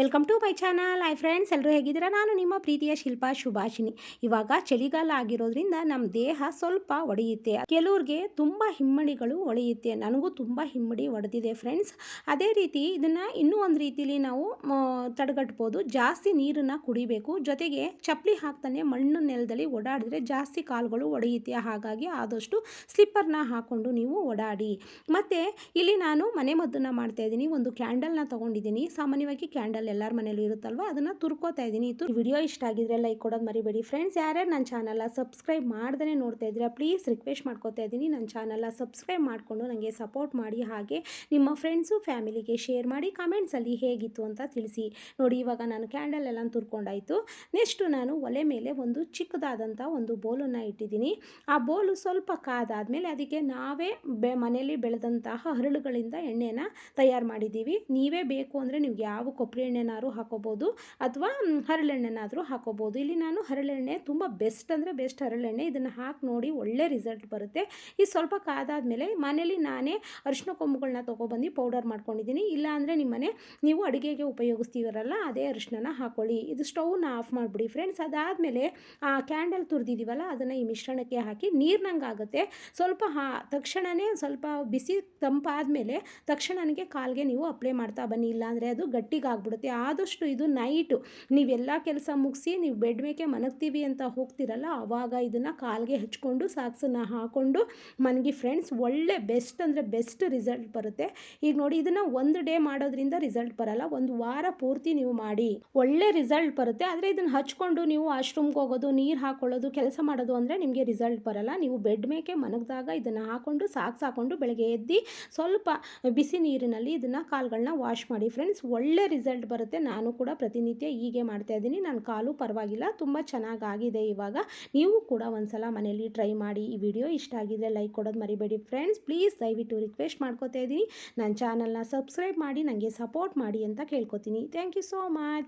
Welcome to my channel. Hi friends ಎಲ್ಲರೂ ಹೇಗಿದ್ದೀರಾ? ನಾನು ನಿಮ್ಮ ಪ್ರೀತಿಯ ಶಿಲ್ಪಾ ಶುಭಾಷಿನಿ ಇವಾಗ ಚಳಿಗಾಲ ಆಗಿರೋದ್ರಿಂದ ನಮ್ಮ ದೇಹ ಸ್ವಲ್ಪ ಒಡೆಯುತ್ತೆ. ಕೆಲವ್ರಿಗೆ ತುಂಬ ಹಿಮ್ಮಡಿಗಳು ಒಡೆಯುತ್ತೆ. ನನಗೂ ತುಂಬ ಹಿಮ್ಮಡಿ ಒಡೆದಿದೆ ಫ್ರೆಂಡ್ಸ್. ಅದೇ ರೀತಿ ಇದನ್ನು ಇನ್ನೂ ಒಂದು ರೀತಿಲಿ ನಾವು ತಡೆಗಟ್ಬೋದು. ಜಾಸ್ತಿ ನೀರನ್ನು ಕುಡಿಬೇಕು. ಜೊತೆಗೆ ಚಪ್ಪಲಿ ಹಾಕ್ತಾನೆ ಮಣ್ಣು ನೆಲದಲ್ಲಿ ಓಡಾಡಿದ್ರೆ ಜಾಸ್ತಿ ಕಾಲುಗಳು ಒಡೆಯುತ್ತೆ. ಹಾಗಾಗಿ ಆದಷ್ಟು ಸ್ಲಿಪ್ಪರ್ನ ಹಾಕ್ಕೊಂಡು ನೀವು ಓಡಾಡಿ. ಮತ್ತು ಇಲ್ಲಿ ನಾನು ಮನೆ ಮದ್ದನ್ನು ಮಾಡ್ತಾಯಿದ್ದೀನಿ ಒಂದು ಕ್ಯಾಂಡಲ್ನ ತೊಗೊಂಡಿದ್ದೀನಿ. ಸಾಮಾನ್ಯವಾಗಿ ಕ್ಯಾಂಡಲ್ ಎಲ್ಲರ ಮನೇಲಿ ಇರುತ್ತಲ್ವ? ಅದನ್ನು ತುರ್ಕೋತಾ ಇದ್ದೀನಿ. ಇದು ವಿಡಿಯೋ ಇಷ್ಟ ಆಗಿದ್ರೆ ಲೈಕ್ ಕೊಡೋದು ಮರಿಬೇಡಿ. ಫ್ರೆಂಡ್ಸ್ ಯಾರ್ಯಾರು ನನ್ನ ಚಾನಲ್ ಸಬ್ಸ್ಕ್ರೈಬ್ ಮಾಡ್ದೇ ನೋಡ್ತಾ ಇದ್ದೀರಾ ಪ್ಲೀಸ್ ರಿಕ್ವೆಸ್ಟ್ ಮಾಡ್ಕೋತಾ ಇದ್ದೀನಿ. ನನ್ನ ಚಾನಲ್ನ ಸಬ್ಸ್ಕ್ರೈಬ್ ಮಾಡಿಕೊಂಡು ನನಗೆ ಸಪೋರ್ಟ್ ಮಾಡಿ ಹಾಗೆ ನಿಮ್ಮ ಫ್ರೆಂಡ್ಸು ಫ್ಯಾಮಿಲಿಗೆ ಶೇರ್ ಮಾಡಿ ಕಮೆಂಟ್ಸಲ್ಲಿ ಹೇಗಿತ್ತು ಅಂತ ತಿಳಿಸಿ. ನೋಡಿ, ಇವಾಗ ನಾನು ಕ್ಯಾಂಡಲ್ ಎಲ್ಲ ತುರ್ಕೊಂಡಾಯಿತು. ನೆಕ್ಸ್ಟು ನಾನು ಒಲೆ ಮೇಲೆ ಒಂದು ಚಿಕ್ಕದಾದಂಥ ಒಂದು ಬೋಲನ್ನು ಇಟ್ಟಿದ್ದೀನಿ. ಆ ಬೋಲು ಸ್ವಲ್ಪ ಕಾದಾದ್ಮೇಲೆ ಅದಕ್ಕೆ ನಾವೇ ಬೆ ಮನೆಯಲ್ಲಿ ಬೆಳೆದಂತಹ ಹರಳುಗಳಿಂದ ಎಣ್ಣೆನ ತಯಾರು ಮಾಡಿದ್ದೀವಿ. ನೀವೇ ಬೇಕು ಅಂದರೆ ನಿಮ್ಗೆ ಯಾವ ಕೊಬ್ಬರಿ ಎಣ್ಣೆನಾದ್ರು ಹಾಕೋಬೋದು ಅಥವಾ ಹರಳೆಣ್ಣೆನಾದರೂ ಹಾಕೋಬೋದು. ಇಲ್ಲಿ ನಾನು ಹರಳೆಣ್ಣೆ ತುಂಬ ಬೆಸ್ಟ್ ಅಂದರೆ ಬೆಸ್ಟ್ ಹರಳೆಣ್ಣೆ. ಇದನ್ನು ಹಾಕಿ ನೋಡಿ ಒಳ್ಳೆ ರಿಸಲ್ಟ್ ಬರುತ್ತೆ. ಈ ಸ್ವಲ್ಪ ಕಾದಾದಮೇಲೆ ಮನೇಲಿ ನಾನೇ ಅರಿಶಿನ ಕೊಂಬುಗಳನ್ನ ತೊಗೊಬಂದು ಪೌಡರ್ ಮಾಡ್ಕೊಂಡಿದ್ದೀನಿ. ಇಲ್ಲ ಅಂದರೆ ನಿಮ್ಮನೆ ನೀವು ಅಡುಗೆಗೆ ಉಪಯೋಗಿಸ್ತೀವರಲ್ಲ ಅದೇ ಅರಿಶಿನ ಹಾಕೊಳ್ಳಿ. ಇದು ಸ್ಟೌವ್ನ ಆಫ್ ಮಾಡಿಬಿಡಿ ಫ್ರೆಂಡ್ಸ್ ಅದಾದಮೇಲೆ ಆ ಕ್ಯಾಂಡಲ್ ತುರಿದಿದ್ದೀವಲ್ಲ ಅದನ್ನು ಈ ಮಿಶ್ರಣಕ್ಕೆ ಹಾಕಿ ನೀರಿನಂಗೆ ಆಗುತ್ತೆ. ಸ್ವಲ್ಪ ಹಾ ತಕ್ಷಣವೇ ಸ್ವಲ್ಪ ಬಿಸಿ ತಂಪಾದಮೇಲೆ ತಕ್ಷಣ ನನಗೆ ಕಾಲಿಗೆ ನೀವು ಅಪ್ಲೈ ಮಾಡ್ತಾ ಬನ್ನಿ. ಇಲ್ಲಾಂದರೆ ಅದು ಗಟ್ಟಿಗಾಗ್ಬಿಡುತ್ತೆ. ಆದಷ್ಟು ಇದು ನೈಟು. ನೀವೆಲ್ಲ ಕೆಲಸ ಮುಗಿಸಿ, ನೀವು ಬೆಡ್ ಮೇಕೆ ಮನಗ್ತೀವಿ ಅಂತ ಹೋಗ್ತಿರಲ್ಲ ಆವಾಗ ಇದನ್ನು ಕಾಲಿಗೆ ಹಚ್ಕೊಂಡು, ಸಾಕ್ಸನ್ನು ಹಾಕ್ಕೊಂಡು ಮನಗಿ ಫ್ರೆಂಡ್ಸ್ ಒಳ್ಳೆ ಬೆಸ್ಟ್ ಅಂದರೆ ಬೆಸ್ಟ್ ರಿಸಲ್ಟ್ ಬರುತ್ತೆ. ಈಗ ನೋಡಿ, ಇದನ್ನು ಒಂದು ಡೇ ಮಾಡೋದ್ರಿಂದ ರಿಸಲ್ಟ್ ಬರಲ್ಲ, ಒಂದು ವಾರ ಪೂರ್ತಿ ನೀವು ಮಾಡಿ. ಒಳ್ಳೆ ರಿಸಲ್ಟ್ ಬರುತ್ತೆ, ಆದರೆ ಇದನ್ನು ಹಚ್ಕೊಂಡು ನೀವು ಆಶ್ರೂಮ್ಗೆ ಹೋಗೋದು, ನೀರು ಹಾಕೊಳ್ಳೋದು, ಕೆಲಸ ಮಾಡೋದು ಅಂದರೆ ನಿಮಗೆ ರಿಸಲ್ಟ್ ಬರಲ್ಲ. ನೀವು ಬೆಡ್ ಮೇಕೆ ಮನಗಿದಾಗ ಇದನ್ನು ಹಾಕ್ಕೊಂಡು ಸಾಕ್ಸ್ ಹಾಕ್ಕೊಂಡು ಬೆಳಗ್ಗೆ ಎದ್ದು ಸ್ವಲ್ಪ ಬಿಸಿ ನೀರಿನಲ್ಲಿ ಇದನ್ನು ಕಾಲುಗಳನ್ನ ವಾಶ್ ಮಾಡಿ. ಫ್ರೆಂಡ್ಸ್ ಒಳ್ಳೆ ರಿಸಲ್ಟ್ ಬರುತ್ತೆ. ನಾನು ಕೂಡ ಪ್ರತಿನಿತ್ಯ ಹೀಗೆ ಮಾಡ್ತಾ ಇದ್ದೀನಿ. ನನ್ನ ಕಾಲು ಪರವಾಗಿಲ್ಲ. ತುಂಬ ಚೆನ್ನಾಗಾಗಿದೆ ಇವಾಗ. ನೀವು ಕೂಡ ಒಂದ್ಸಲ ಮನೆಯಲ್ಲಿ ಟ್ರೈ ಮಾಡಿ ಈ ವಿಡಿಯೋ ಇಷ್ಟ ಆಗಿದ್ರೆ ಲೈಕ್ ಕೊಡೋದು ಮರಿಬೇಡಿ ಫ್ರೆಂಡ್ಸ್. ಪ್ಲೀಸ್ ದಯವಿಟ್ಟು ರಿಕ್ವೆಸ್ಟ್ ಮಾಡ್ಕೋತಾ ಇದ್ದೀನಿ. ನನ್ನ ಚಾನಲ್ನ ಸಬ್ಸ್ಕ್ರೈಬ್ ಮಾಡಿ ನನಗೆ ಸಪೋರ್ಟ್ ಮಾಡಿ ಅಂತ ಕೇಳ್ಕೊತೀನಿ. Thank you so much.